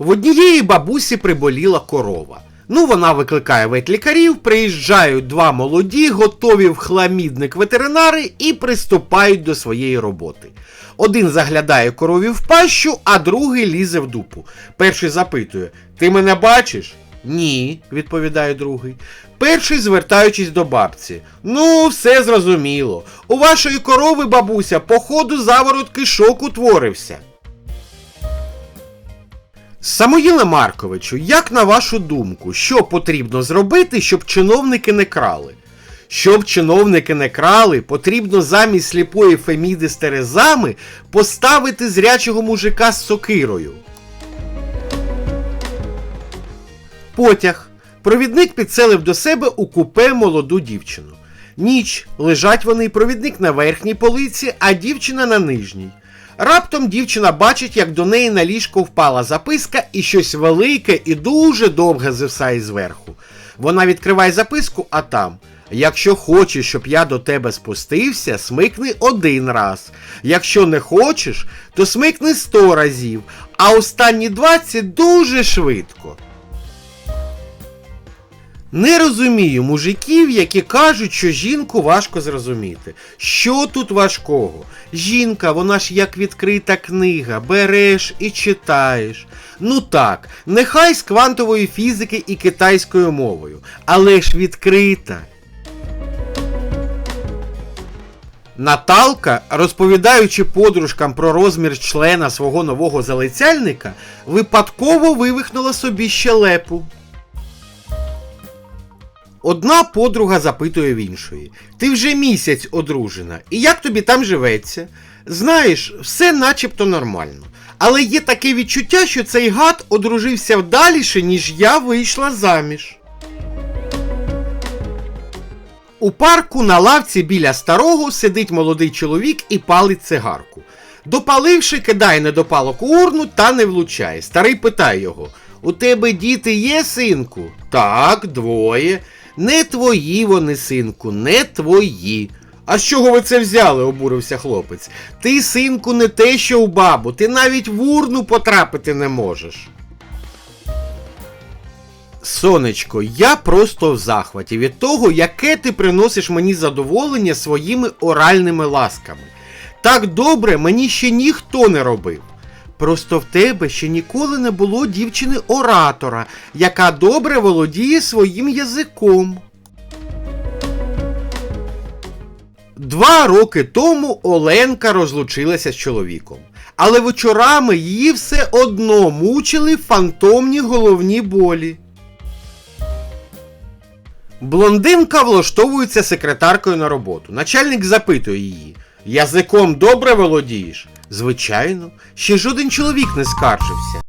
В однієї бабусі приболіла корова. Ну, вона викликає ветлікарів, приїжджають два молоді, готові в хламідник ветеринари і приступають до своєї роботи. Один заглядає корові в пащу, а другий лізе в дупу. Перший запитує: Ти мене бачиш? Ні, відповідає другий. Перший, звертаючись до бабці. Ну, все зрозуміло. У вашої корови, бабуся, походу заворот кишок утворився. Самоїле Марковичу, як на вашу думку, що потрібно зробити, щоб чиновники не крали? Щоб чиновники не крали, потрібно замість сліпої Феміди з Терезами поставити зрячого мужика з сокирою. Потяг. Провідник підселив до себе у купе молоду дівчину. Ніч лежать вони, провідник на верхній полиці, а дівчина на нижній. Раптом дівчина бачить, як до неї на ліжко впала записка і щось велике і дуже довге зевсає зверху. Вона відкриває записку, а там. Якщо хочеш, щоб я до тебе спустився, смикни один раз. Якщо не хочеш, то смикни сто разів, а останні 20 дуже швидко. Не розумію мужиків, які кажуть, що жінку важко зрозуміти. Що тут важкого? Жінка, вона ж як відкрита книга, береш і читаєш. Ну так, нехай з квантової фізики і китайською мовою, але ж відкрита. Наталка, розповідаючи подружкам про розмір члена свого нового залицяльника, випадково вивихнула собі щелепу. Одна подруга запитує в іншої: Ти вже місяць одружена, і як тобі там живеться? Знаєш, все начебто нормально. Але є таке відчуття, що цей гад одружився вдаліше, ніж я вийшла заміж. У парку на лавці біля старого сидить молодий чоловік і палить цигарку. Допаливши, кидає недопалок у урну та не влучає. Старий питає його: У тебе діти є, синку? Так, двоє. Не твої вони, синку, не твої. А з чого ви це взяли? обурився хлопець. Ти, синку, не те, що у бабу, ти навіть в урну потрапити не можеш. Сонечко, я просто в захваті від того, яке ти приносиш мені задоволення своїми оральними ласками. Так добре мені ще ніхто не робив. Просто в тебе ще ніколи не було дівчини-оратора, яка добре володіє своїм язиком. Два роки тому Оленка розлучилася з чоловіком. Але вечорами її все одно мучили фантомні головні болі. Блондинка влаштовується секретаркою на роботу. Начальник запитує її: Язиком добре володієш? Звичайно, ще жоден чоловік не скаржився.